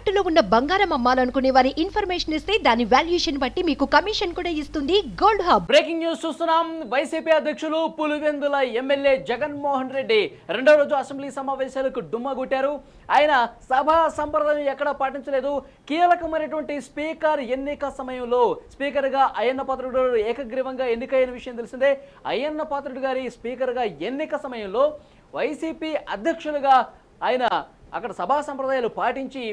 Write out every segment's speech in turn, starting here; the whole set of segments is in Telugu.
తాకట్టులో ఉన్న బంగారం అమ్మాలనుకునే వారి ఇన్ఫర్మేషన్ ఇస్తే దాని వాల్యుయేషన్ బట్టి మీకు కమిషన్ కూడా ఇస్తుంది గోల్డ్ హబ్. బ్రేకింగ్ న్యూస్ చూస్తున్నాం. వైసీపీ అధ్యక్షులు పులివెందుల ఎమ్మెల్యే జగన్మోహన్ రెడ్డి రెండో రోజు అసెంబ్లీ సమావేశాలకు డుమ్మా ఆయన సభా సంప్రదాయం ఎక్కడా పాటించలేదు. కీలకమైనటువంటి స్పీకర్ ఎన్నిక సమయంలో స్పీకర్గా అయ్యన్న పాత్రుడు ఏకగ్రీవంగా ఎన్నికైన విషయం తెలిసిందే. అయ్యన్న పాత్రుడు గారి స్పీకర్గా ఎన్నిక సమయంలో వైసీపీ అధ్యక్షులుగా ఆయన అక్కడ సభా సంప్రదాయాలు పాటించి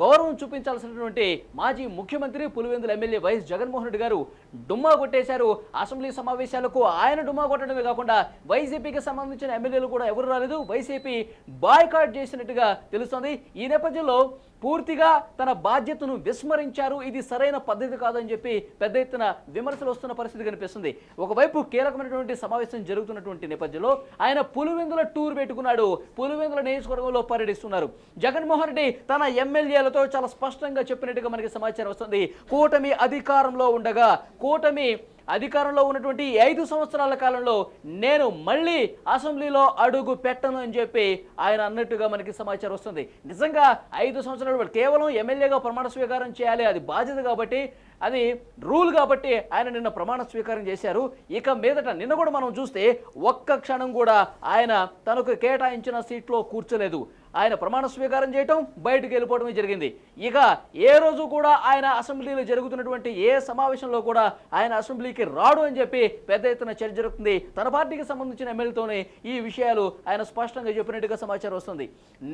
గౌరవం చూపించాల్సినటువంటి మాజీ ముఖ్యమంత్రి పులివెందుల ఎమ్మెల్యే వైఎస్ జగన్మోహన్ రెడ్డి గారు డుమ్మా కొట్టేశారు. అసెంబ్లీ సమావేశాలకు ఆయన డుమ్మా కొట్టడమే కాకుండా వైసీపీకి సంబంధించిన ఎమ్మెల్యేలు కూడా ఎవరు రాలేదు. వైసీపీ బాయ్కాట్ చేసినట్టుగా తెలుస్తోంది. ఈ నేపథ్యంలో పూర్తిగా తన బాధ్యతను విస్మరించారు. ఇది సరైన పద్ధతి కాదని చెప్పి పెద్ద ఎత్తున విమర్శలు వస్తున్న పరిస్థితి కనిపిస్తుంది. ఒకవైపు కీలకమైనటువంటి సమావేశం జరుగుతున్నటువంటి నేపథ్యంలో ఆయన పులివెందుల టూర్ పెట్టుకున్నాడు. పులివెందుల నియోజకవర్గంలో పర్యటిస్తున్నారు. జగన్మోహన్ రెడ్డి తన ఎమ్మెల్యేలతో చాలా స్పష్టంగా చెప్పినట్టుగా మనకి సమాచారం వస్తుంది. కూటమి అధికారంలో ఉండగా కూటమి అధికారంలో ఉన్నటువంటి ఐదు సంవత్సరాల కాలంలో నేను మళ్ళీ అసెంబ్లీలో అడుగు పెట్టను అని చెప్పి ఆయన అన్నట్టుగా మనకి సమాచారం వస్తుంది. నిజంగా ఐదు సంవత్సరాలు కేవలం ఎమ్మెల్యేగా ప్రమాణ స్వీకారం చేయాలి అది బాధ్యత కాబట్టి అది రూల్ కాబట్టి ఆయన నిన్న ప్రమాణ స్వీకారం చేశారు. ఇక మీదట నిన్న కూడా మనం చూస్తే ఒక్క క్షణం కూడా ఆయన తనకు కేటాయించిన సీట్లో కూర్చోలేదు. ఆయన ప్రమాణ స్వీకారం చేయటం బయటకు వెళ్ళిపోవడమే జరిగింది. ఇక ఏ రోజు కూడా ఆయన అసెంబ్లీలో జరుగుతున్నటువంటి ఏ సమావేశంలో కూడా ఆయన అసెంబ్లీకి రాడు అని చెప్పి పెద్ద ఎత్తున చర్చ జరుగుతుంది. తన పార్టీకి సంబంధించిన ఎమ్మెల్యేతోనే ఈ విషయాలు ఆయన స్పష్టంగా చెప్పినట్టుగా సమాచారం వస్తుంది.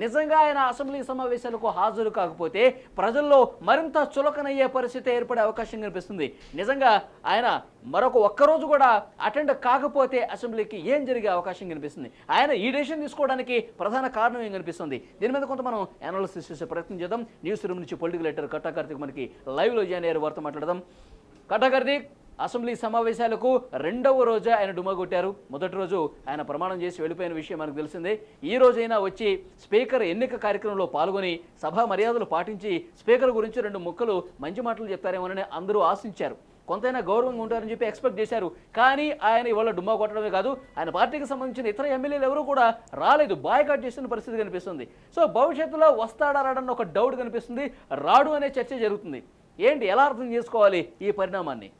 నిజంగా ఆయన అసెంబ్లీ సమావేశాలకు హాజరు కాకపోతే ప్రజల్లో మరింత చులకనయ్యే పరిస్థితి ఏర్పడే అవకాశం కనిపిస్తుంది. నిజంగా ఆయన మరొక ఒక్కరోజు కూడా అటెండ్ కాకపోతే అసెంబ్లీకి ఏం జరిగే అవకాశం కనిపిస్తుంది? ఆయన ఈ డెసిషన్ తీసుకోవడానికి ప్రధాన కారణం ఏం కనిపిస్తుంది? దీని మీద కొంత మనం అనాలిసిస్ చేసే ప్రయత్నం చేద్దాం. న్యూస్ రూమ్ నుంచి పొలిటికల్ ఎడిటర్ కట్టా మనకి లైవ్లో జాయిన్ అయ్యారు. వారితో మాట్లాడదాం. కట్టా అసెంబ్లీ సమావేశాలకు రెండవ రోజు ఆయన డుమా కొట్టారు. మొదటి రోజు ఆయన ప్రమాణం చేసి వెళ్ళిపోయిన విషయం మనకు తెలిసిందే. ఈ రోజైనా వచ్చి స్పీకర్ ఎన్నిక కార్యక్రమంలో పాల్గొని సభా మర్యాదలు పాటించి స్పీకర్ గురించి రెండు ముక్కలు మంచి మాటలు చెప్తారేమోనని అందరూ ఆశించారు. కొంతైనా గౌరవంగా ఉంటారని చెప్పి ఎక్స్పెక్ట్ చేశారు. కానీ ఆయన ఇవాళ డుమ్మా కొట్టడమే కాదు ఆయన పార్టీకి సంబంధించిన ఇతర ఎమ్మెల్యేలు ఎవరు కూడా రాలేదు. బాయ్కాట్ చేస్తున్న పరిస్థితి కనిపిస్తుంది. సో భవిష్యత్తులో వస్తాడా రాడన్న ఒక డౌట్ కనిపిస్తుంది. రాడు అనే చర్చ జరుగుతుంది. ఏంటి ఎలా అర్థం చేసుకోవాలి ఈ పరిణామాన్ని?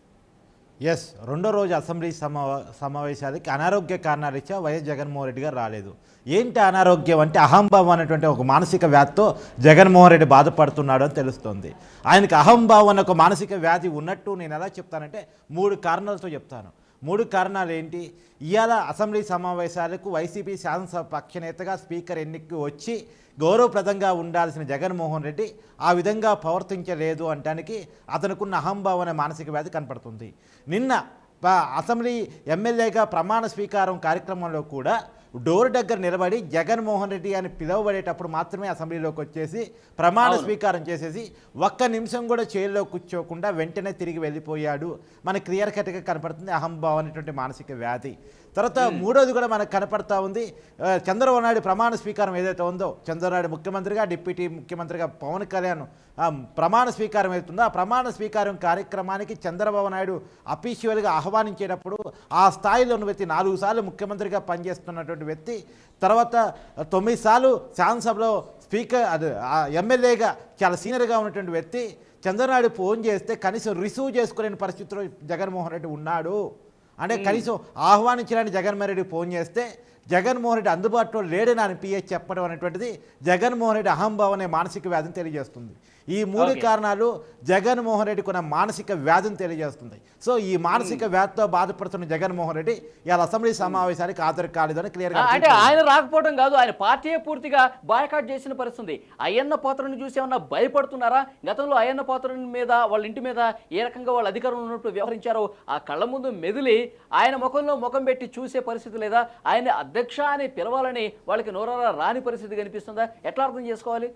ఎస్ రెండో రోజు అసెంబ్లీ సమా సమావేశాలకి అనారోగ్య కారణాలు ఇచ్చా వైఎస్ జగన్మోహన్ రెడ్డి గారు రాలేదు. ఏంటి అనారోగ్యం అంటే అహంభావం అనేటువంటి ఒక మానసిక వ్యాధితో జగన్మోహన్ రెడ్డి బాధపడుతున్నాడు అని తెలుస్తుంది. ఆయనకి అహంభావం అనే ఒక మానసిక వ్యాధి ఉన్నట్టు నేను ఎలా చెప్తానంటే మూడు కారణాలతో చెప్తాను. మూడు కారణాలు ఏంటి ఇవాళ అసెంబ్లీ సమావేశాలకు వైసీపీ శాసనసభ పక్షనేతగా స్పీకర్ ఎన్నికకి వచ్చి గౌరవప్రదంగా ఉండాల్సిన జగన్మోహన్ రెడ్డి ఆ విధంగా ప్రవర్తించలేదు అంటానికి అతనుకున్న అహంభావం అనే మానసిక వ్యాధి కనపడుతుంది. నిన్న అసెంబ్లీ ఎమ్మెల్యేగా ప్రమాణ స్వీకారం కార్యక్రమంలో కూడా డోర్ దగ్గర నిలబడి జగన్మోహన్ రెడ్డి అని పిలువబడేటప్పుడు మాత్రమే అసెంబ్లీలోకి వచ్చేసి ప్రమాణ. స్వీకారం చేసేసి ఒక్క నిమిషం కూడా చైర్లో కూర్చోకుండా వెంటనే తిరిగి వెళ్ళిపోయాడు. మన క్లియర్ కట్గా కనపడుతుంది అహంభావం అనేటువంటి మానసిక వ్యాధి. తర్వాత మూడోది కూడా మనకు కనపడతా ఉంది. చంద్రబాబు నాయుడు ప్రమాణ స్వీకారం ఏదైతే ఉందో చంద్రబాబు నాయుడు ముఖ్యమంత్రిగా డిప్యూటీ ముఖ్యమంత్రిగా పవన్ కళ్యాణ్ ప్రమాణ స్వీకారం అవుతుందో ఆ ప్రమాణ స్వీకారం కార్యక్రమానికి చంద్రబాబు నాయుడు అఫీషియల్గా ఆహ్వానించేటప్పుడు ఆ స్థాయిలో వ్యక్తి నాలుగు సార్లు ముఖ్యమంత్రిగా పనిచేస్తున్నటువంటి వ్యక్తి. తర్వాత తొమ్మిది సార్లు శాసనసభలో స్పీకర్ అది ఎమ్మెల్యేగా చాలా సీనియర్గా ఉన్నటువంటి వ్యక్తి చంద్రనాయుడు ఫోన్ చేస్తే కనీసం రిసీవ్ చేసుకోలేని పరిస్థితిలో జగన్మోహన్ రెడ్డి ఉన్నాడు. అంటే కనీసం ఆహ్వానించడానికి జగన్మోహన్ రెడ్డి ఫోన్ చేస్తే జగన్మోహన్ రెడ్డి అందుబాటులో లేడని అని పిహెచ్ చెప్పడం అనేటువంటిది జగన్మోహన్ రెడ్డి అహంభావం అనే మానసిక వ్యాధిని తెలియజేస్తుంది. ఈ మూడు. కారణాలు జగన్మోహన్ రెడ్డికి ఉన్న మానసిక వ్యాధిని తెలియజేస్తుంది సో ఈ మానసిక వ్యాధితో బాధపడుతున్న జగన్మోహన్ రెడ్డి ఇవాళ అసెంబ్లీ సమావేశానికి హాజరు కాలేదని ఆ, క్లియర్గా అంటే ఆయన రాకపోవడం కాదు ఆయన పార్టీ పూర్తిగా బాయ్కాట్ చేసిన పరిస్థితి. అయ్యన్న పాత్రను చూసి ఏమన్నా భయపడుతున్నారా? గతంలో అయ్యన్న పాత్రని మీద వాళ్ళ ఇంటి మీద ఏ రకంగా వాళ్ళ అధికారంలో ఉన్నప్పుడు వ్యవహరించారో ఆ కళ్ళ ముందు మెదిలి ఆయన ముఖంలో ముఖం పెట్టి చూసే పరిస్థితి లేదా? ఆయన అధ్యక్ష అని పిలవాలని వాళ్ళకి నోరారా రాని పరిస్థితి కనిపిస్తుందా? ఎట్లా అర్థం చేసుకోవాలి?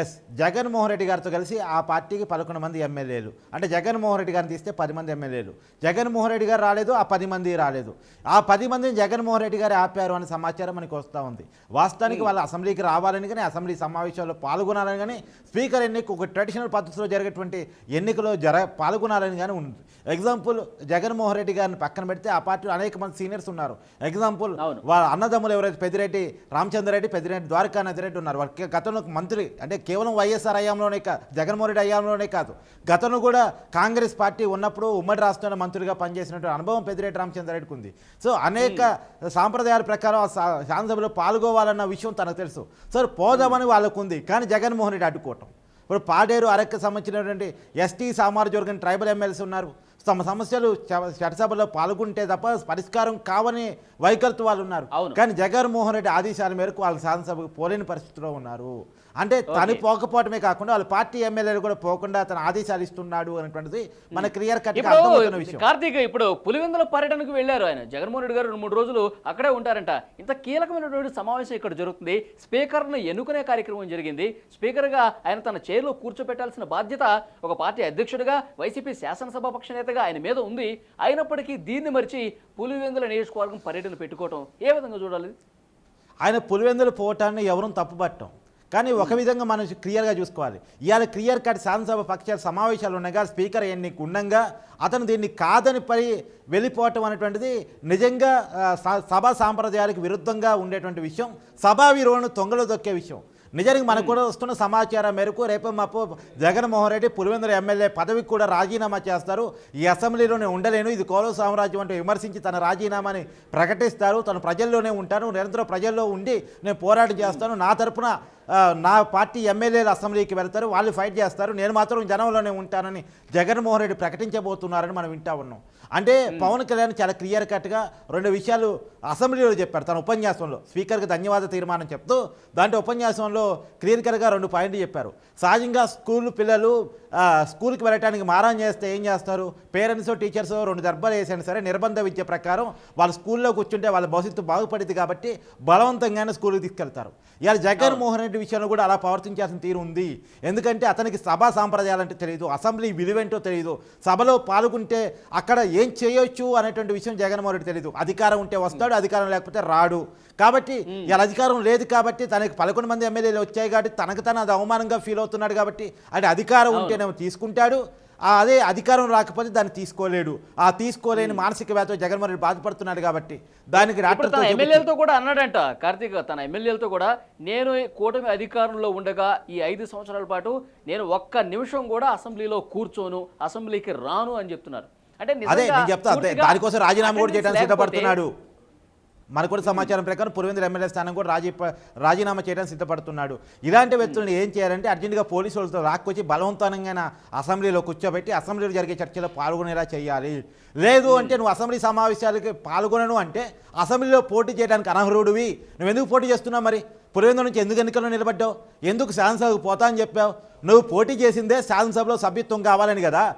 ఎస్ జగన్మోహన్ రెడ్డి గారితో కలిసి ఆ పార్టీకి పదకొండు మంది ఎమ్మెల్యేలు. అంటే జగన్మోహన్ రెడ్డి గారిని తీస్తే పది మంది ఎమ్మెల్యేలు. జగన్మోహన్ రెడ్డి గారు రాలేదు ఆ పది మంది రాలేదు. ఆ పది మందిని జగన్మోహన్ రెడ్డి గారు ఆపారు అనే సమాచారం మనకి వస్తూ ఉంది. వాస్తవానికి వాళ్ళు అసెంబ్లీకి రావాలని కానీ అసెంబ్లీ సమావేశాల్లో పాల్గొనాలని కానీ స్పీకర్ ఎన్నిక ఒక ట్రెడిషనల్ పద్ధతిలో జరిగేటువంటి ఎన్నికలో జర పాల్గొనాలని కానీ ఉంది. ఎగ్జాంపుల్ జగన్మోహన్ రెడ్డి గారిని పక్కన పెడితే ఆ పార్టీలో అనేక మంది సీనియర్స్ ఉన్నారు. ఎగ్జాంపుల్. వాళ్ళ అన్నదమ్ములు ఎవరైతే పెద్దిరెడ్డి రామచంద్రరెడ్డి పెద్దిరెడ్డి ద్వారకానాథ్ రెడ్డి ఉన్నారు. వారికి గతంలో మంత్రి అంటే కేవలం వైఎస్ఆర్ హయాంలోనే కాదు జగన్మోహన్ రెడ్డి హయాంలోనే కాదు. గతంలో కూడా కాంగ్రెస్ పార్టీ ఉన్నప్పుడు ఉమ్మడి రాష్ట్రంలో మంత్రిగా పనిచేసినటువంటి అనుభవం పెద్దిరెడ్డి రామచంద్రారెడ్డికి ఉంది. సో అనేక సాంప్రదాయాల ప్రకారం శాసనసభలో పాల్గొవాలన్న విషయం తనకు తెలుసు. సో పోదామని వాళ్ళకు ఉంది కానీ జగన్మోహన్ రెడ్డి అడ్డుకోవటం. ఇప్పుడు పాడేరు అరక్కి సంబంధించినటువంటి ఎస్టీ సామాజిక వర్గం ట్రైబల్ ఎమ్మెల్యేస్ ఉన్నారు. తమ సమస్యలు చట్టసభలో పాల్గొంటే తప్ప పరిష్కారం కావని వైఖరితో వాళ్ళు ఉన్నారు. కానీ జగన్మోహన్ రెడ్డి ఆదేశాల మేరకు వాళ్ళు శాసనసభకు పోలేని పరిస్థితిలో ఉన్నారు. అంటే తను. పోకపోవటమే కాకుండా వాళ్ళ పార్టీ ఎమ్మెల్యేలు కూడా పోకుండా తన ఆదేశాలు ఇస్తున్నాడు అనేటువంటిది మన క్లియర్ కట్ విషయం. కార్తీక్ ఇప్పుడు పులివెందుల పర్యటనకు వెళ్ళారు ఆయన. జగన్మోహన్ రెడ్డి గారు రెండు మూడు రోజులు అక్కడే ఉంటారంట. ఇంత కీలకమైనటువంటి సమావేశం ఇక్కడ జరుగుతుంది. స్పీకర్ను ఎన్నుకునే కార్యక్రమం జరిగింది. స్పీకర్గా ఆయన తన చైర్లో కూర్చోబెట్టాల్సిన బాధ్యత ఒక పార్టీ అధ్యక్షుడిగా వైసీపీ శాసనసభ పక్ష నేతగా ఆయన మీద ఉంది. అయినప్పటికీ దీన్ని మరిచి పులివెందుల నియోజకవర్గం పర్యటన పెట్టుకోవటం ఏ విధంగా చూడాలి? ఆయన పులివెందులు పోవటాన్ని ఎవరూ తప్పుపట్టం. కానీ ఒక విధంగా మనం క్లియర్గా చూసుకోవాలి. ఇవాళ క్లియర్ కట్ శాసనసభ పక్షాల సమావేశాలు ఉండగా స్పీకర్ ఎన్నిక ఉండగా అతను దీన్ని కాదని పరి వెళ్ళిపోవటం అనేటువంటిది నిజంగా సభా సాంప్రదాయాలకు విరుద్ధంగా ఉండేటువంటి విషయం సభా విలువను తొంగలో దొక్కే విషయం. నిజానికి మనకు కూడా వస్తున్న సమాచారం మేరకు రేపు మాపు జగన్మోహన్ రెడ్డి పులివెందుల ఎమ్మెల్యే పదవికి కూడా రాజీనామా చేస్తారు. ఈ అసెంబ్లీలోనే ఉండలేను. ఇది కౌరవ సామ్రాజ్యం అంటే విమర్శించి తన రాజీనామాని ప్రకటిస్తారు. తను ప్రజల్లోనే ఉంటాను. నిరంతరం ప్రజల్లో ఉండి నేను పోరాటం చేస్తాను. నా తరపున నా పార్టీ ఎమ్మెల్యేలు అసెంబ్లీకి వెళ్తారు వాళ్ళు ఫైట్ చేస్తారు నేను మాత్రం జనంలోనే ఉంటానని జగన్మోహన్ రెడ్డి ప్రకటించబోతున్నారని మనం వింటా ఉన్నాం. అంటే పవన్ కళ్యాణ్ చాలా క్లియర్ కట్గా రెండు విషయాలు అసెంబ్లీలో చెప్పారు. తన ఉపన్యాసంలో స్పీకర్కి ధన్యవాద తీర్మానం చెప్తూ దాంట్లో ఉపన్యాసంలో క్లియర్ కట్గా రెండు పాయింట్లు చెప్పారు. సహజంగా స్కూల్ పిల్లలు స్కూల్కి వెళ్ళడానికి మారం చేస్తే ఏం చేస్తారు? పేరెంట్స్ టీచర్స్ రెండు దర్బాలు వేసినా సరే నిర్బంధ విద్య ప్రకారం వాళ్ళు స్కూల్లో కూర్చుంటే వాళ్ళ భవిష్యత్తు బాగుపడింది కాబట్టి బలవంతంగానే స్కూల్కి తీసుకెళ్తారు. ఇవాళ జగన్మోహన్ రెడ్డి విషయంలో కూడా అలా ప్రవర్తించాల్సిన తీరు ఉంది. ఎందుకంటే అతనికి సభా సాంప్రదాయాలంటే తెలియదు అసెంబ్లీ విలువేంటో తెలియదు సభలో పాల్గొంటే అక్కడ ఏం చేయొచ్చు అనేటువంటి విషయం జగన్మోహన్ రెడ్డి తెలియదు అధికారం ఉంటే వస్తాడు అధికారం లేకపోతే రాడు. కాబట్టి ఇలా అధికారం లేదు కాబట్టి తనకి పదకొండు మంది ఎమ్మెల్యేలు వచ్చాయి కాబట్టి తనకు తను అది అవమానంగా ఫీల్ అవుతున్నాడు కాబట్టి అంటే అధికారం ఉంటేనేమో తీసుకుంటాడు. అదే అధికారం రాకపోతే దాన్ని తీసుకోలేడు. ఆ తీసుకోలేని మానసిక వ్యాధితో జగన్మోహన్ రెడ్డి బాధపడుతున్నాడు కాబట్టి దానికి తన ఎమ్మెల్యేలతో కూడా అన్నాడంట కార్తీక్ తన ఎమ్మెల్యేలతో కూడా నేను కూటమి అధికారంలో ఉండగా ఈ ఐదు సంవత్సరాల పాటు నేను ఒక్క నిమిషం కూడా అసెంబ్లీలో కూర్చోను అసెంబ్లీకి రాను అని చెప్తున్నారు. అంటే అదే నేను చెప్తా దానికోసం రాజీనామా కూడా చేయడానికి సిద్ధపడుతున్నాడు. మనకు సమాచారం ప్రకారం పులివెందుల ఎమ్మెల్యే స్థానం కూడా రాజీ రాజీనామా చేయడానికి సిద్ధపడుతున్నాడు. ఇలాంటి వ్యక్తులను ఏం చేయాలంటే అర్జెంటుగా పోలీసు వాళ్ళతో రాక్కొచ్చి బలవంతంగా అసెంబ్లీలో కూర్చోబెట్టి అసెంబ్లీలో జరిగే చర్చలో పాల్గొనేలా చేయాలి. లేదు అంటే నువ్వు అసెంబ్లీ సమావేశాలకి పాల్గొనను అంటే అసెంబ్లీలో పోటీ చేయడానికి అనర్హుడివి. నువ్వు ఎందుకు పోటీ చేస్తున్నావు మరి? పులివెందుల నుంచి ఎందుకు ఎన్నికల్లో నిలబడ్డావు? ఎందుకు శాసనసభకు పోతా అని చెప్పావు? నువ్వు పోటీ చేసిందే శాసనసభలో సభ్యత్వం కావాలని కదా.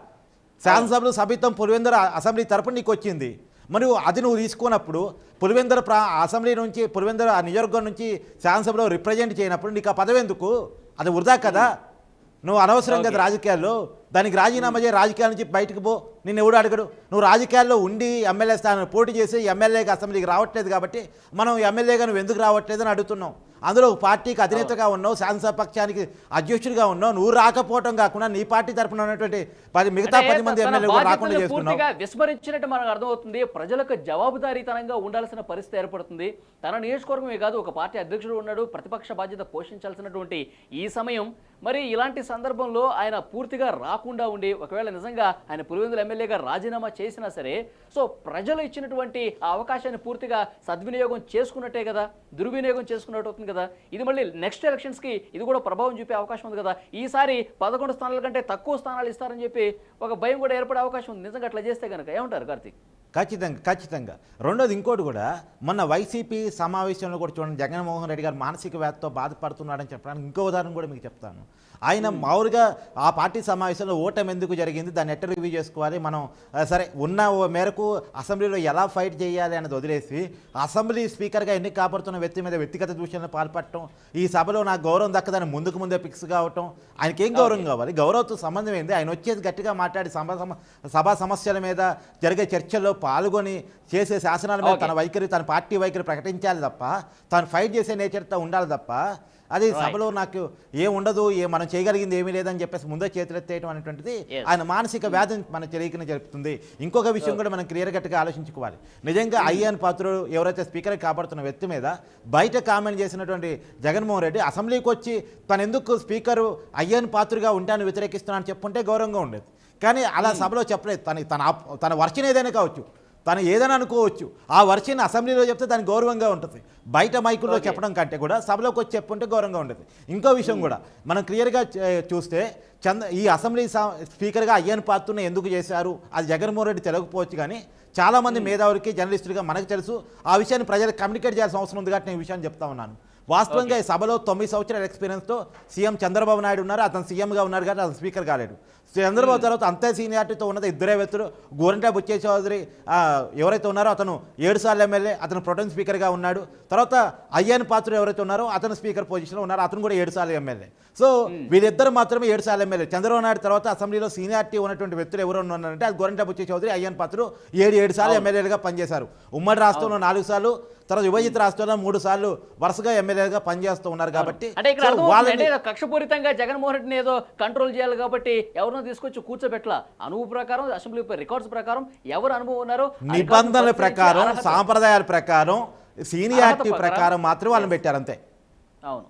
శాసనసభలో సభ్యత్వం పులివెందుల అసెంబ్లీ తరపున నీకు వచ్చింది మరి అది నువ్వు తీసుకున్నప్పుడు పులివెందుల ప్రా అసెంబ్లీ నుంచి పులివెందుల ఆ నియోజకవర్గం నుంచి శాసనసభలో రిప్రజెంట్ చేయనప్పుడు నీకు ఆ పదవి ఎందుకు? అది వృధా కదా? నువ్వు అనవసరం కదా రాజకీయాల్లో దానికి రాజీనామా చేయి రాజకీయాల నుంచి బయటకు పో. నిన్ను ఎవడు అడగడు? నువ్వు రాజకీయాల్లో ఉండి ఎమ్మెల్యే స్థానాన్ని పోటీ చేసి ఎమ్మెల్యేగా అసెంబ్లీకి రావట్లేదు కాబట్టి మనం ఎమ్మెల్యేగా నువ్వు ఎందుకు రావట్లేదు అని అడుగుతున్నాం. అందులో ఒక పార్టీకి అధినేతగా ఉన్నావు శాసనసభ పక్షానికి అధ్యక్షుడిగా ఉన్నావు నువ్వు రాకపోవటం కాకుండా నీ పార్టీ తరపున ఉన్నటువంటి పది మిగతా పది మంది ఎమ్మెల్యేలు కూడా రాకుండా చేస్తున్నావు. విస్మరించినట్టు మనకు అర్థమవుతుంది. ప్రజలకు జవాబుదారీతనంగా ఉండాల్సిన పరిస్థితి ఏర్పడుతుంది. తన నియోజకవర్గమే కాదు ఒక పార్టీ అధ్యక్షుడు ఉన్నాడు ప్రతిపక్ష బాధ్యత పోషించాల్సినటువంటి ఈ సమయం. మరి ఇలాంటి సందర్భంలో ఆయన పూర్తిగా రాకుండా ఉండి ఒకవేళ నిజంగా ఆయన పులివెందుల ఎమ్మెల్యేగా రాజీనామా చేసినా సరే సో ప్రజలు ఇచ్చినటువంటి ఆ అవకాశాన్ని పూర్తిగా సద్వినియోగం చేసుకున్నట్టే కదా దుర్వినియోగం చేసుకున్నట్టు అవుతుంది కదా. ఇది మళ్ళీ నెక్స్ట్ ఎలక్షన్స్కి ఇది కూడా ప్రభావం చూపే అవకాశం ఉంది కదా. ఈసారి పదకొండు స్థానాల కంటే తక్కువ స్థానాలు ఇస్తారని చెప్పి ఒక భయం కూడా ఏర్పడే అవకాశం ఉంది. నిజంగా అట్లా చేస్తే కనుక ఏమంటారు కార్తీక్? ఖచ్చితంగా ఖచ్చితంగా. రెండోది ఇంకోటి కూడా మొన్న వైసీపీ సమావేశంలో కూడా చూడండి జగన్మోహన్ రెడ్డి గారు మానసిక వ్యాధితో బాధపడుతున్నాడని చెప్పడానికి ఇంకో ఉదాహరణ కూడా మీకు చెప్తాను. ఆయన మామూలుగా ఆ పార్టీ సమావేశంలో ఓటమి ఎందుకు జరిగింది? దాన్ని ఎట్ట రివ్యూ చేసుకోవాలి? మనం సరే ఉన్న మేరకు అసెంబ్లీలో ఎలా ఫైట్ చేయాలి అన్నది వదిలేసి అసెంబ్లీ స్పీకర్గా ఎన్ని కాపాడుతున్న వ్యక్తి మీద వ్యక్తిగత దూషణలు పాల్పడటం ఈ సభలో నాకు గౌరవం దక్కదని ముందుకు ముందే ఫిక్స్ కావటం ఆయనకి ఏం గౌరవం కావాలి? గౌరవంతో సంబంధం ఏంది? ఆయన వచ్చేది గట్టిగా మాట్లాడి సభ సమ సభా సమస్యల మీద జరిగే చర్చల్లో పాల్గొని చేసే శాసనాల మీద. తన వైఖరి తన పార్టీ వైఖరి ప్రకటించాలి తప్ప తను ఫైట్ చేసే నేచర్తో ఉండాలి తప్ప అది. సభలో నాకు ఏం ఉండదు ఏ మనం చేయగలిగింది ఏమీ లేదని చెప్పేసి ముందే చేతులెత్తేయడం అనేటువంటిది. ఆయన మానసిక వ్యాధిని మన తెలియకనే జరుపుతుంది. ఇంకొక విషయం కూడా మనం క్లియర్ కట్గా ఆలోచించుకోవాలి. నిజంగా అయ్యాన్ పాత్రుడు ఎవరైతే స్పీకర్ కాపాడుతున్న వ్యక్తి మీద బయట కామెంట్ చేసినటువంటి జగన్మోహన్ రెడ్డి అసెంబ్లీకి వచ్చి తను ఎందుకు స్పీకరు అయ్యాన్ పాత్రుగా ఉంటాను వ్యతిరేకిస్తున్నాను చెప్పుంటే గౌరవంగా ఉండేది. కానీ అలా సభలో చెప్పలేదు. తన తన తన వర్షన్ ఏదైనా కావచ్చు. తను ఏదైనా అనుకోవచ్చు. ఆ వర్షన్ అసెంబ్లీలో చెప్తే దానికి గౌరవంగా ఉంటుంది. బయట మైకుల్లో. చెప్పడం కంటే కూడా సభలోకి వచ్చి చెప్పుంటే గౌరవంగా ఉండేది ఇంకో విషయం కూడా మనం క్లియర్గా చూస్తే చంద ఈ అసెంబ్లీ స్పీకర్గా అయ్యన్ పాత్రను ఎందుకు చేశారు? అది జగన్మోహన్ రెడ్డి తెలియకపోవచ్చు కానీ చాలామంది మేధావులకి జర్నలిస్టులుగా మనకు తెలుసు ఆ విషయాన్ని ప్రజలకు కమ్యూనికేట్ చేయాల్సిన అవసరం ఉంది కాబట్టి నేను ఈ విషయాన్ని చెప్తా ఉన్నాను. వాస్తవంగా ఈ సభలో తొమ్మిది సంవత్సరాల ఎక్స్పీరియన్స్తో సీఎం చంద్రబాబు నాయుడు ఉన్నారు అతను సీఎంగా ఉన్నారు కానీ అతను స్పీకర్ కాలేడు. చంద్రబాబు తర్వాత అంతే సీనియారిటీతో ఉన్నది ఇద్దరే వ్యక్తులు. గోరంటా బుచ్చే చౌదరి ఎవరైతే ఉన్నారో అతను ఏడు సార్లు ఎమ్మెల్యే అతను ప్రొటెన్ స్పీకర్గా ఉన్నాడు. తర్వాత అయ్యాన్ పాత్ర ఎవరైతే ఉన్నారో అతను స్పీకర్ పొజిషన్లో ఉన్నారు అతను కూడా ఏడు సార్లు ఎమ్మెల్యే. సో వీళ్ళిద్దరు మాత్రమే ఏడు సార్లు ఎమ్మెల్యే. చంద్రబాబు నాయుడు తర్వాత అసెంబ్లీలో సీనియారిటీ ఉన్నటువంటి వ్యక్తులు ఎవరు ఉన్నారంటే అది గోరంటా బుచ్చే చౌదరి అయ్యాన్ పాత్ర ఏడు ఏడు సార్లు ఎమ్మెల్యేలుగా పనిచేశారు. ఉమ్మడి రాష్ట్రంలో నాలుగు సార్లు తర్వాత విభజిత రాష్ట్రంలో మూడు సార్లు వరుసగా ఎమ్మెల్యేగా పనిచేస్తూ ఉన్నారు కాబట్టి అంటే ఇక్కడ కక్షపూరితంగా జగన్మోహన్ రెడ్డిని ఏదో కంట్రోల్ చేయాలి కాబట్టి ఎవరినో తీసుకొచ్చి కూర్చోబెట్ల? అనుభవ ప్రకారం అసెంబ్లీ రికార్డ్స్ ప్రకారం ఎవరు అనుభవం ఉన్నారో నిబంధనల ప్రకారం సాంప్రదాయాల ప్రకారం సీనియారిటీ ప్రకారం మాత్రం వాళ్ళని పెట్టారు అంతే అవును.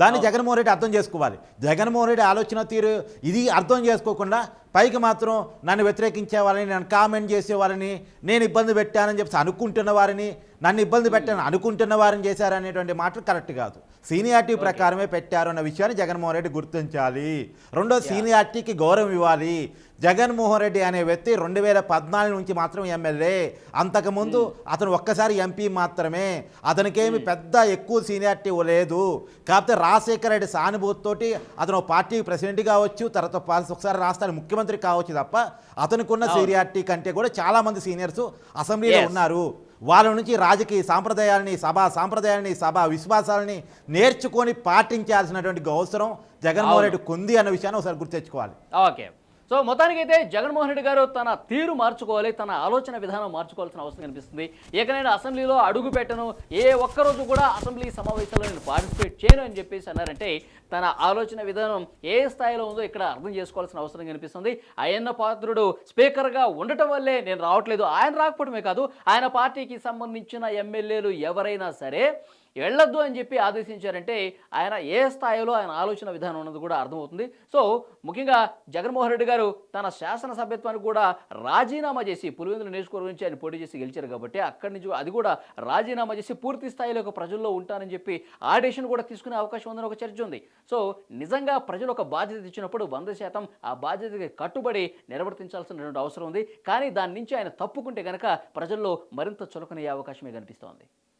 దాన్ని జగన్మోహన్ రెడ్డి అర్థం చేసుకోవాలి. జగన్మోహన్ రెడ్డి ఆలోచన తీరు ఇది అర్థం చేసుకోకుండా పైకి మాత్రం నన్ను వ్యతిరేకించే వాళ్ళని నన్ను కామెంట్ చేసే వాళ్ళని నేను ఇబ్బంది పెట్టానని చెప్పి అనుకుంటున్న వారిని నన్ను ఇబ్బంది పెట్టాను అనుకుంటున్న వారిని చేశారనేటువంటి మాటలు కరెక్ట్ కాదు. సీనియారిటీ ప్రకారమే పెట్టారు అన్న విషయాన్ని జగన్మోహన్ రెడ్డి గుర్తించాలి. రెండో సీనియారిటీకి గౌరవం ఇవ్వాలి. జగన్మోహన్ రెడ్డి అనే వ్యక్తి రెండు వేల పద్నాలుగు నుంచి మాత్రం ఎమ్మెల్యే. అంతకుముందు అతను ఒక్కసారి ఎంపీ మాత్రమే. అతనికేమి పెద్ద ఎక్కువ సీనియారిటీ లేదు. కాకపోతే రాజశేఖర రెడ్డి సానుభూతితోటి అతను ఒక పార్టీకి ప్రెసిడెంట్ కావచ్చు తర్వాత ఒకసారి రాష్ట్రానికి ముఖ్యమంత్రి కావచ్చు తప్ప అతనికున్న సీనియారిటీ కంటే కూడా చాలా మంది సీనియర్స్ అసెంబ్లీలో. ఉన్నారు. వాళ్ళ నుంచి రాజకీయ సాంప్రదాయాల్ని సభా సాంప్రదాయాల్ని సభా విశ్వాసాలని నేర్చుకొని పాటించాల్సినటువంటి అవసరం జగన్మోహన్ అవును. రెడ్డికి ఉంది అన్న విషయాన్ని ఒకసారి గుర్తెచ్చుకోవాలి ఓకే. సో మొత్తానికైతే జగన్మోహన్ రెడ్డి గారు తన తీరు మార్చుకోవాలి తన ఆలోచన విధానం మార్చుకోవాల్సిన అవసరం కనిపిస్తుంది. ఇక నేను అసెంబ్లీలో అడుగు పెట్టను ఏ ఒక్కరోజు కూడా అసెంబ్లీ సమావేశాల్లో నేను పార్టిసిపేట్ చేయను అని చెప్పేసి అన్నారంటే తన ఆలోచన విధానం ఏ స్థాయిలో ఉందో ఇక్కడ అర్థం చేసుకోవాల్సిన అవసరం కనిపిస్తుంది. అయ్యన్న పాత్రుడు స్పీకర్గా ఉండటం వల్లే నేను రావట్లేదు. ఆయన రాకపోవడమే కాదు ఆయన పార్టీకి సంబంధించిన ఎమ్మెల్యేలు ఎవరైనా సరే వెళ్ళొద్దు అని చెప్పి ఆదేశించారంటే ఆయన ఏ స్థాయిలో ఆయన ఆలోచన విధానం ఉన్నది కూడా అర్థమవుతుంది. సో ముఖ్యంగా జగన్మోహన్ రెడ్డి గారు తన శాసనసభ్యత్వానికి కూడా రాజీనామా చేసి పులివెందుల నియోజకవర్గం నుంచి ఆయన పోటీ చేసి గెలిచారు కాబట్టి అక్కడి నుంచి అది కూడా రాజీనామా చేసి పూర్తి స్థాయిలో ఒక ప్రజల్లో ఉంటానని చెప్పి ఆ డెసిషన్ కూడా తీసుకునే అవకాశం ఉందని ఒక చర్చ ఉంది. సో నిజంగా ప్రజలు ఒక బాధ్యత ఇచ్చినప్పుడు వంద శాతం ఆ బాధ్యతకి కట్టుబడి నిర్వర్తించాల్సినటువంటి అవసరం ఉంది. కానీ దాని నుంచి ఆయన తప్పుకుంటే కనుక ప్రజల్లో మరింత చులకనయ్యే అవకాశమే కనిపిస్తోంది.